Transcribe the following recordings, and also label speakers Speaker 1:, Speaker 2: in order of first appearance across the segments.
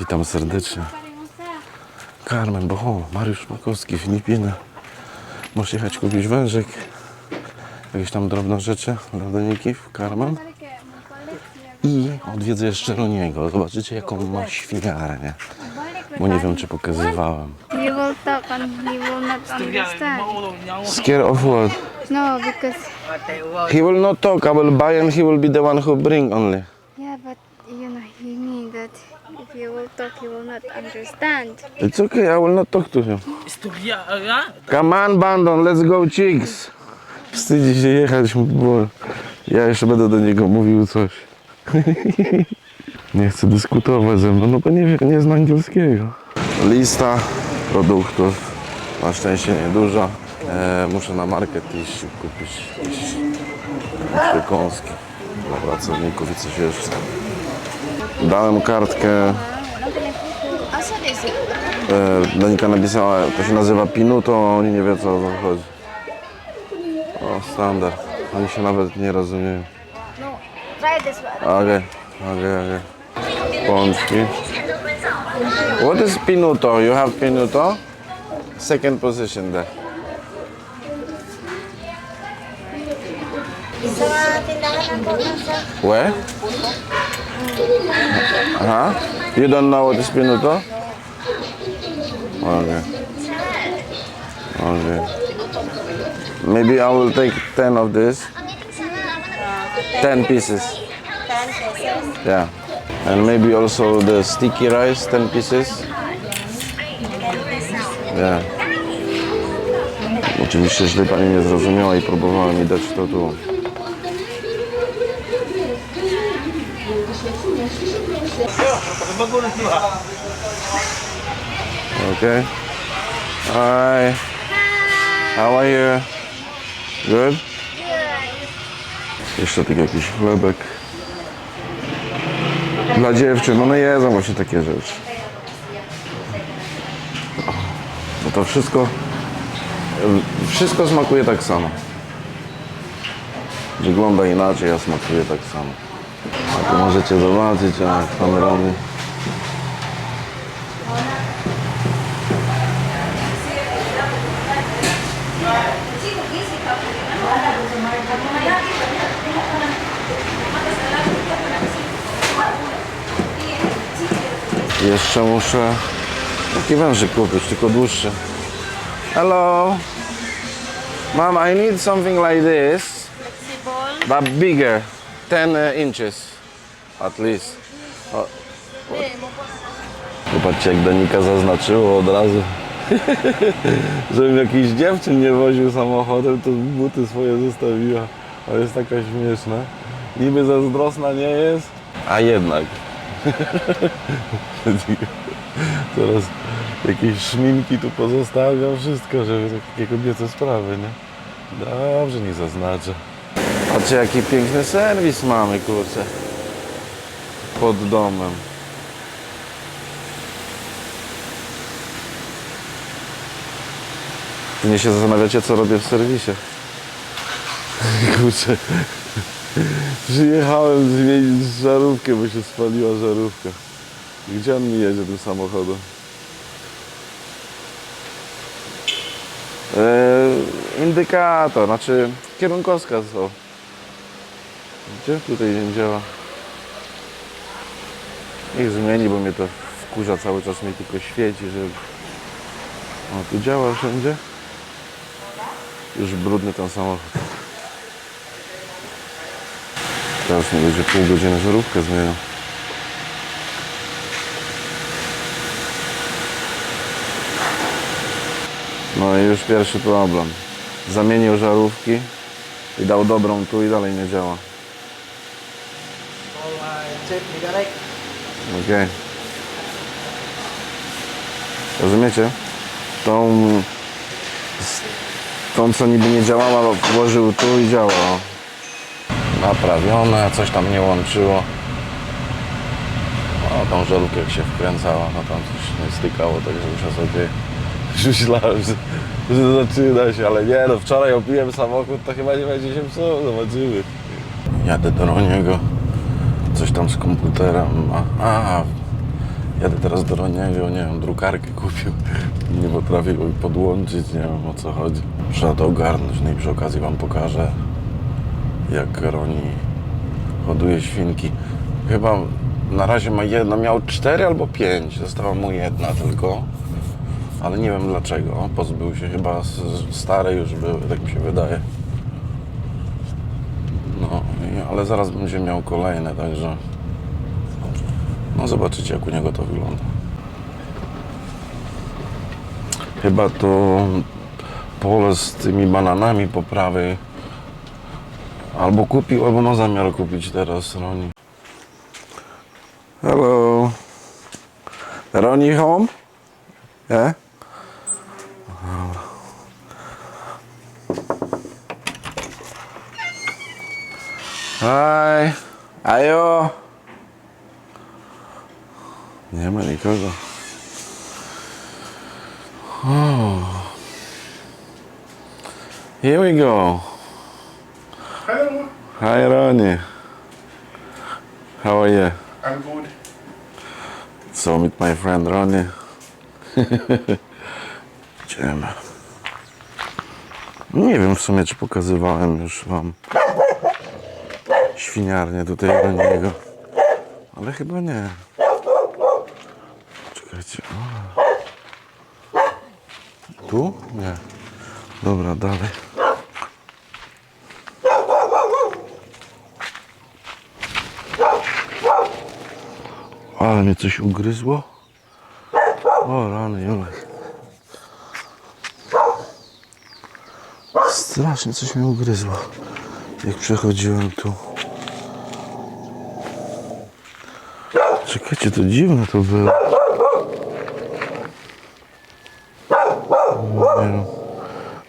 Speaker 1: Witam serdecznie. Carmen, bo o, Mariusz Makowski, Filipiny. Możesz jechać kupić wężyk. Jakieś tam drobne rzeczy dla Doniki w Carmen. I odwiedzę jeszcze Roniego. Zobaczycie jaką ma świniarę, nie? Bo nie wiem czy pokazywałem.
Speaker 2: He will talk and he will not understand.
Speaker 1: Scare of what?
Speaker 2: No, because
Speaker 1: He will not talk, I will buy and he will be the one who bring only.
Speaker 2: yeah, but you know he mean that if you will talk, he will not understand.
Speaker 1: It's okay, I will not talk to him. Come on, Bandon, let's go, chicks. Wstydzi się jechać, bo ja jeszcze będę do niego mówił coś. nie chce dyskutować ze mną, no bo nie, nie zna angielskiego. Lista produktów, na szczęście nieduża. E, muszę na market iść kupić jakieś przekąski dla pracowników i coś jeszcze. Dałem kartkę E, Danika napisała, to się nazywa Pinuto, oni nie wiedzą o co chodzi. O, standard. Oni się nawet nie rozumieją. Okej, okej, okej. Pączki. What is Pinuto? You have Pinuto? Second position there. Where? Huh? You don't know what is Pinuto? Okay. Okay. Maybe I will take 10 of this. 10 pieces.
Speaker 2: 10 pesos.
Speaker 1: Yeah. And maybe also the sticky rice, 10 pieces. Yeah. Oczywiście źle pani nie zrozumiała i próbowała mi dać to tu. Okay. Hi. How are you? Good? Jeszcze tak jakiś chlebek. Dla dziewczyn, one jedzą właśnie takie rzeczy. No to wszystko, wszystko smakuje tak samo. Wygląda inaczej, a smakuje tak samo. A tu możecie zobaczyć, jak pan robi. Jeszcze muszę taki wężyk kupić, tylko dłuższy. Hello. Mom, I need something like this, but bigger. 10 uh, inches at least. O. Popatrzcie, jak Danika zaznaczyło od razu. Żebym jakiś dziewczyn nie woził samochodem, to buty swoje zostawiła. To jest taka śmieszna. Niby zazdrosna nie jest, a jednak. Teraz jakieś szminki tu pozostawiam, wszystko, żeby takie kobiece sprawy, nie? Dobrze, nie zaznaczę. Patrzcie, jaki piękny serwis mamy, kurczę. Pod domem. Nie się zastanawiacie, co robię w serwisie. Kurczę. Przyjechałem zmienić żarówkę, bo się spaliła żarówka. Gdzie on mi jedzie tym samochodem? Eee, indykator, znaczy kierunkowskaz. O. Gdzie tutaj nie działa? Niech zmieni, bo mnie to wkurza cały czas, mi tylko świeci, że... O, tu działa wszędzie. Już brudny ten samochód. Teraz mi będzie pół godziny żarówkę zmieniał. No i już pierwszy problem. Zamienił żarówki i dał dobrą tu i dalej nie działa. Okej. Rozumiecie? Tą, tą co niby nie działała, włożył tu i działa. o. Naprawione, coś tam nie łączyło. O, tą żarówkę jak się wkręcała, no tam coś nie stykało, także już. Już myślałem, że, że zaczyna się, ale nie no, wczoraj opiłem samochód, to chyba nie będzie się psuł, zobaczymy. Jadę do Roniego, coś tam z komputerem. A, Jadę teraz do Roniego, nie wiem, drukarkę kupił. Nie potrafię go podłączyć, nie wiem o co chodzi. Trzeba to ogarnąć, no i przy okazji Wam pokażę, jak Roni hoduje świnki. Chyba na razie ma jedno, miał cztery albo pięć, została mu jedna tylko. Ale nie wiem dlaczego, pozbył się chyba, s- stare już były, tak mi się wydaje. Ale zaraz będzie miał kolejne, także no zobaczycie jak u niego to wygląda. Chyba to pole z tymi bananami po prawej albo kupił, albo ma zamiar kupić teraz Roni. Hello. Roni home? Yeah? Hi. Ajo. Nie ma nikogo. Oh. Here we go.
Speaker 3: Hello,
Speaker 1: Hi Ronnie. How are you?
Speaker 3: I'm good.
Speaker 1: So meet my friend Ronnie. Idziemy. Nie wiem w sumie czy pokazywałem już wam świniarnię tutaj Roniego. Ale chyba nie. Czekajcie. O. Tu? Nie. Dobra, dalej. Ale mnie coś ugryzło. O rany, Julek. Strasznie coś mnie ugryzło. Jak przechodziłem tu. Czekajcie, to dziwne to było. Nie wiem.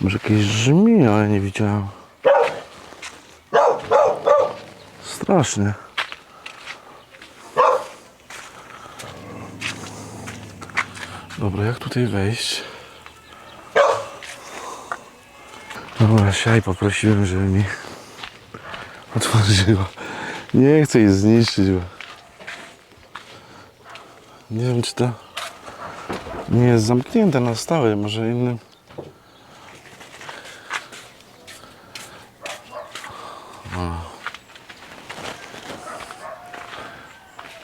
Speaker 1: Może jakieś żmi, ale nie widziałem. Strasznie. Dobra, jak tutaj wejść? Dobra, siaj poprosiłem, żeby mi otworzyła. Nie chcę jej zniszczyć, bo nie wiem, czy to nie jest zamknięte na stałe, może innym.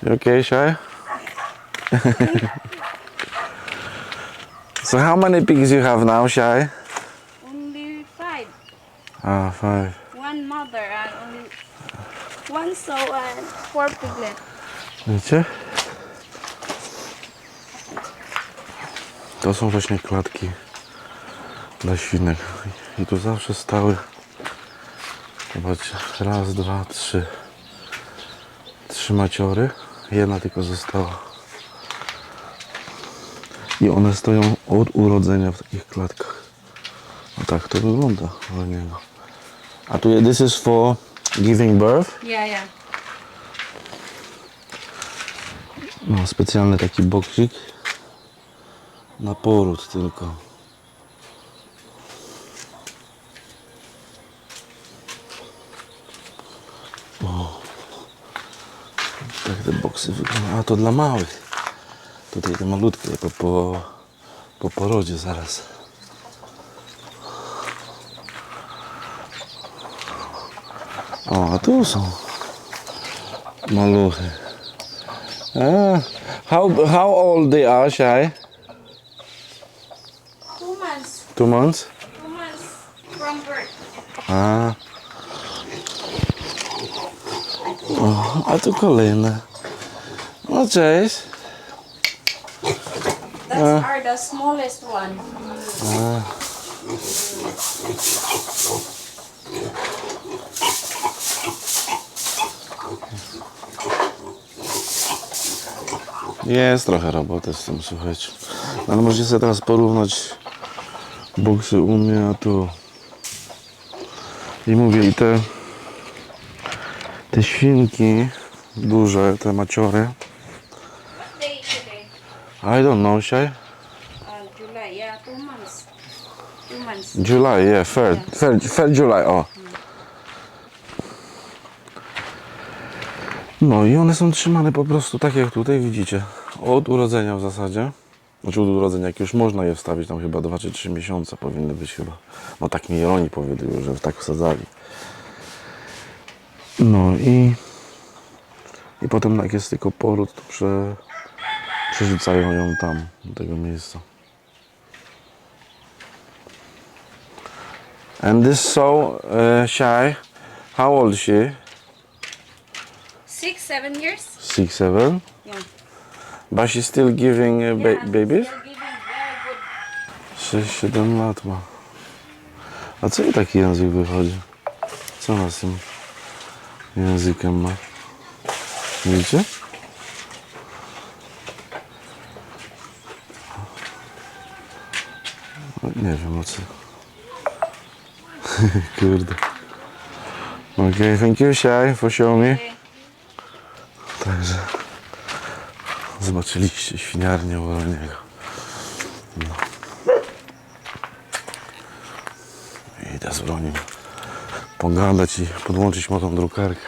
Speaker 1: You okay, Shai? So how many pigs you have now, Shai?
Speaker 2: Only five.
Speaker 1: Ah, five.
Speaker 2: One mother and only one sow and four piglet.
Speaker 1: Wiecie? To są właśnie klatki dla świnek. I tu zawsze stały. Zobaczcie, raz, dwa, trzy. Trzy maciory. Jedna tylko została. I one stoją od urodzenia w takich klatkach. No tak to wygląda u niego. A tu this is for giving birth.
Speaker 2: Yeah, yeah.
Speaker 1: No, specjalny taki boksik na poród tylko. O. Tak te boksy wyglądają. A to dla małych. Tutaj te malutkie po, po, po porodzie zaraz. O, a tu są maluchy. Ah, how how old they are, Shai?
Speaker 2: Two months.
Speaker 1: Two months.
Speaker 2: From birth.
Speaker 1: A. O, a tu kolejne. No cześć.
Speaker 2: That's are the smallest one.
Speaker 1: Jest trochę roboty z tym, słuchajcie. No, Ale możecie sobie teraz porównać boksy u mnie, a tu. I mówię, i te te świnki duże, te maciory. I don't know, Shai.
Speaker 2: Uh, July. Yeah, two months. Two months.
Speaker 1: July, yeah, third, third, third July, o. No i one są trzymane po prostu tak jak tutaj widzicie. od urodzenia w zasadzie. Znaczy od urodzenia, jak już można je wstawić, tam chyba 2 czy 3 miesiące powinny być chyba. No tak mi oni powiedzieli, że tak wsadzali. No i, i potem jak jest tylko poród, to prze, przerzucają ją tam, do tego miejsca. And this so uh, shy. How old is she?
Speaker 4: Six, seven years?
Speaker 1: Six, seven.
Speaker 4: Yeah.
Speaker 1: But she's still giving uh, ba- babies?
Speaker 4: good
Speaker 1: 6-7 lat ma. A co jej taki język wychodzi? Co ona z tym językiem ma? Widzicie? No, Nie wiem o co. Kurde. Okay, thank you Shai for showing me. Zobaczyliście świniarnię u Oleniego. Idę z bronią pogadać i podłączyć mu tą drukarkę.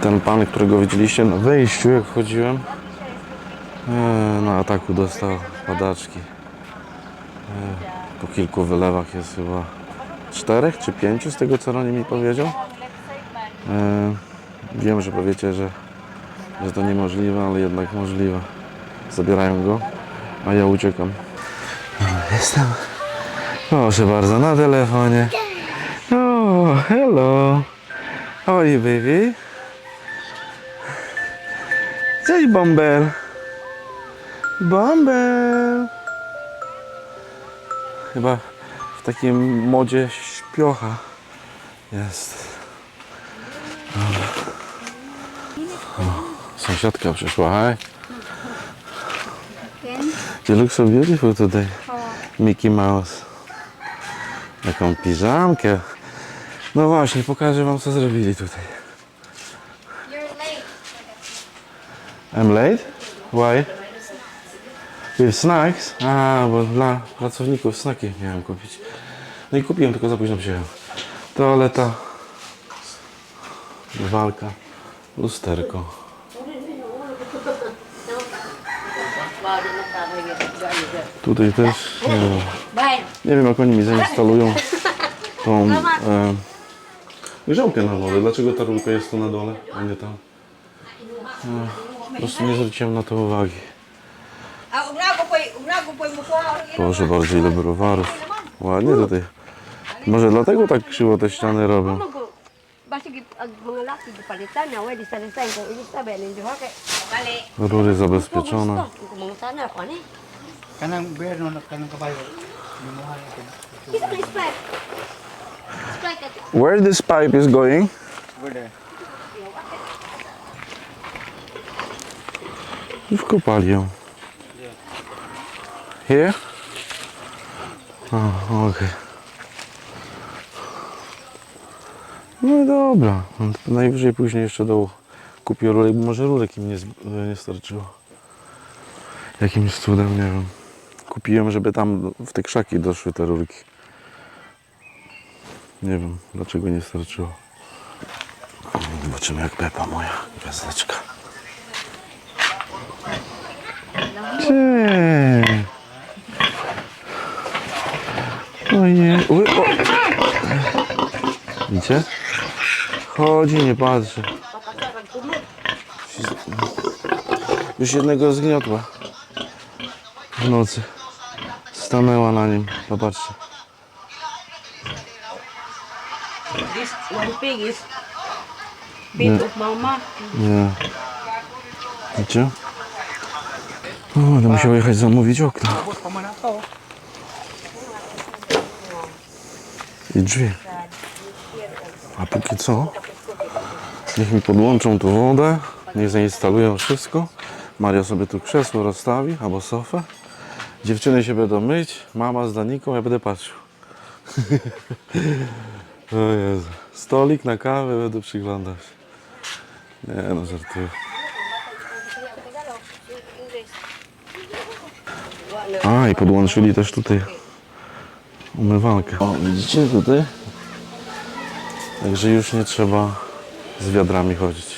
Speaker 1: Ten pan, którego widzieliście na wejściu, jak wchodziłem, e, na ataku dostał padaczki. E, po kilku wylewach jest chyba czterech czy pięciu, z tego co Roni mi powiedział. E, wiem, że powiecie, że, że to niemożliwe, ale jednak możliwe. Zabierają go, a ja uciekam. Jestem. Proszę bardzo, na telefonie. Oh, hello. How are you, baby? Cześć, Bąbel. Bąbel. Chyba w takim modzie śpiocha jest. O, sąsiadka przyszła.
Speaker 2: Again.
Speaker 1: You look so beautiful today. Mickey Mouse. Jaką piżamkę. No właśnie, pokażę wam co zrobili tutaj. I'm late? Why? With snacks? A, bo dla pracowników snaki miałem kupić. No i kupiłem, tylko za późno przyjechałem. Toaleta. Walka. Lusterko. Tutaj też, nie wiem, jak oni mi zainstalują tą e, grzałkę na wodę. Dlaczego ta rurka jest tu na dole, a nie tam? No, po prostu nie zwróciłem na to uwagi. Proszę bardzo, ile browarów. Ładnie tutaj. Może dlatego tak krzywo te ściany robią.
Speaker 5: Ang mga laki gipalitan na wedi sa design ko ini sa belen di hoke.
Speaker 4: Bale.
Speaker 1: Rury zabezpieczone.
Speaker 5: Kung.
Speaker 3: Kanang bear no, kanang kabayo. Limuhan.
Speaker 5: Kita na
Speaker 1: Where this pipe is going?
Speaker 3: Over there.
Speaker 1: I wkopali ją. Here? A, okej. No i dobra. No najwyżej później jeszcze do kupię rurek, bo może rurek im nie, z- nie starczyło. Jakimś cudem, nie wiem. Kupiłem, żeby tam w te krzaki doszły te rurki. Nie wiem, dlaczego nie starczyło. Zobaczymy jak Pepa moja gwiazdeczka. Cześć. Ojej. Uj, o. Widzicie? Chodzi, nie patrzy. Już jednego zgniotła. W nocy. Stanęła na nim. Popatrzcie.
Speaker 5: this one pig is bit of mama.
Speaker 1: Nie. Widzicie? O, będę musiał jechać zamówić okna.
Speaker 3: Ako.
Speaker 1: i drzwi. A póki co, niech mi podłączą tu wodę, niech zainstalują wszystko. Maria sobie tu krzesło rozstawi albo sofę. Dziewczyny się będą myć, mama z Daniką, ja będę patrzył. o Jezu. Stolik na kawę, będę przyglądać. Nie no, żartuję. A, i podłączyli też tutaj umywalkę. O, widzicie tutaj? Także już nie trzeba z wiadrami chodzić.